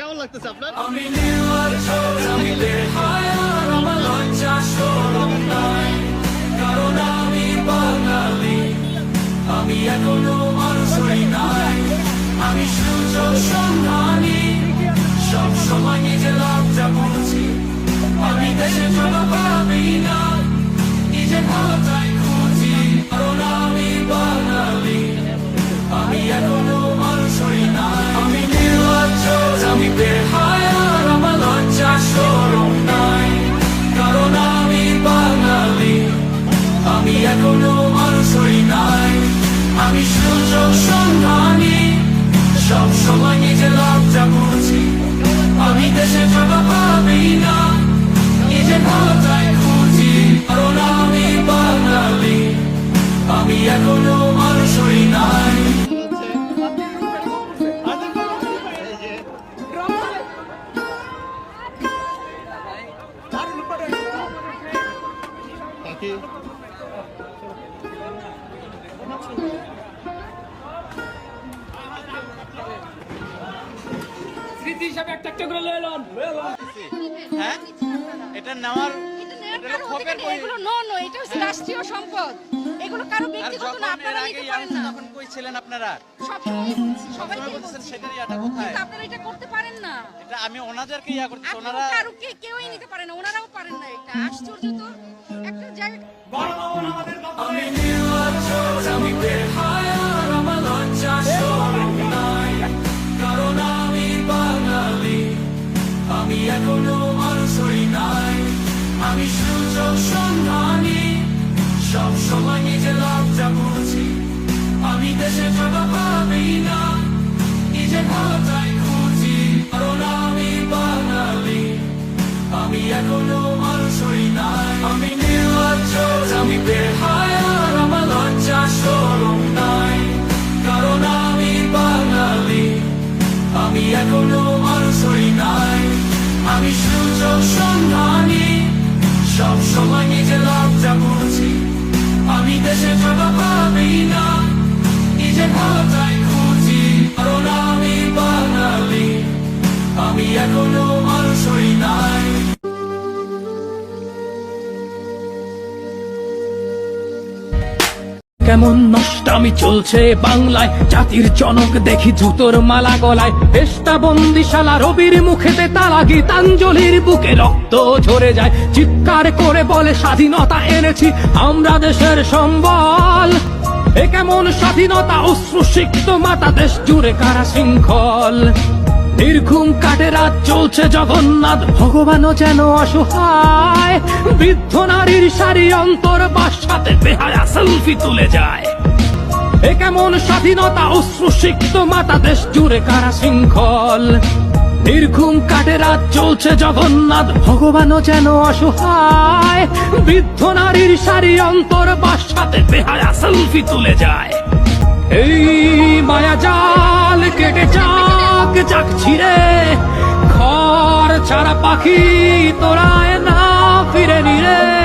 কেমন লাগতেছে আপনার? আমি এখনও মানুষই নাই। আমি সূর্য সন্ধানী এখনও মানুষই নাই। আমি সুযোগ সন্ধানী। সব সময় নিজে লজ্জা করছি। আমি দেশে ভালো পাবি না। নিজে ভালোটাই খুঁজি, কারণ আমি বাঙালি। আমি এখনও মানুষই নাই। Thank you. স্মৃতি হিসাবে একটা একটা করে লয়ে লন। হ্যাঁ? এটা নেওয়ার। এগুলো নো নো এটা হচ্ছে রাষ্ট্রীয় সম্পদ। এগুলো কারও ব্যক্তিগত না আপনারা আগে নিতে পারেন না। তখন কই ছিলেন আপনারা? সবাই সেটারই এটা কোথায়? আপনারা এটা করতে পারেন না। এটা আমি ওনাদেরকে ইয়া ওনারা কারও কে কেউই নিতে পারে না ওনারাও পারেন না এটা। আশ্চর্য তো একটা জায়গা আমি নির্লজ্জ এখনও মানুষই নাই। আমি সুযোগ সন্ধানী, সব সময় নিজে লজ্জা করছি আমি দেশে জবাব পাবি না, নিজে ভালোটাই খুঁজি সুযোগ আমি সব সময় নিজে লজ্জা করছি আমি দেশে জবাব পাবি না নিজে ভালোটাই খুঁজি। কারণ কেমন নষ্টামি চলছে বাংলায়? জাতির জনক দেখি জুতোর মালা গলায়। পেস্তা বন্দিশালা, রবির মুখেতে তালা গীতাঞ্জলির বুকে রক্ত ঝরে যায়। চিৎকার করে বলে, স্বাধীনতা এনেছি, আমরা দেশের সম্বল। এ কেমন স্বাধীনতা, অশ্রুসিক্ত মাতা দেশ জুড়ে কারা শৃঙ্খল? নির্ঘুম কাটে রাত, চলছে জগন্নাথ। ভগবানও যেন অসহায়। বৃদ্ধ নারীর সারি অন্তর বাসাতে বেহায়া সেলফি তুলে যায়। এ কেমন স্বাধীনতা অশ্রুসিক্ত মাতা দেশ জুড়ে কারা শৃঙ্খল? নির্ঘুম কাটে রাত, চলছে জগন্নাথ, ভগবানও যেন অসহায়। বৃদ্ধ নারীর সারি অন্তর বাসাতে বেহায়া সেলফি তুলে যায়। এই মায়া জাল কেটে চাক চাক ছিড়ে। ঘর ছাড়া পাখি তোরায় না, ফিরে নিরে।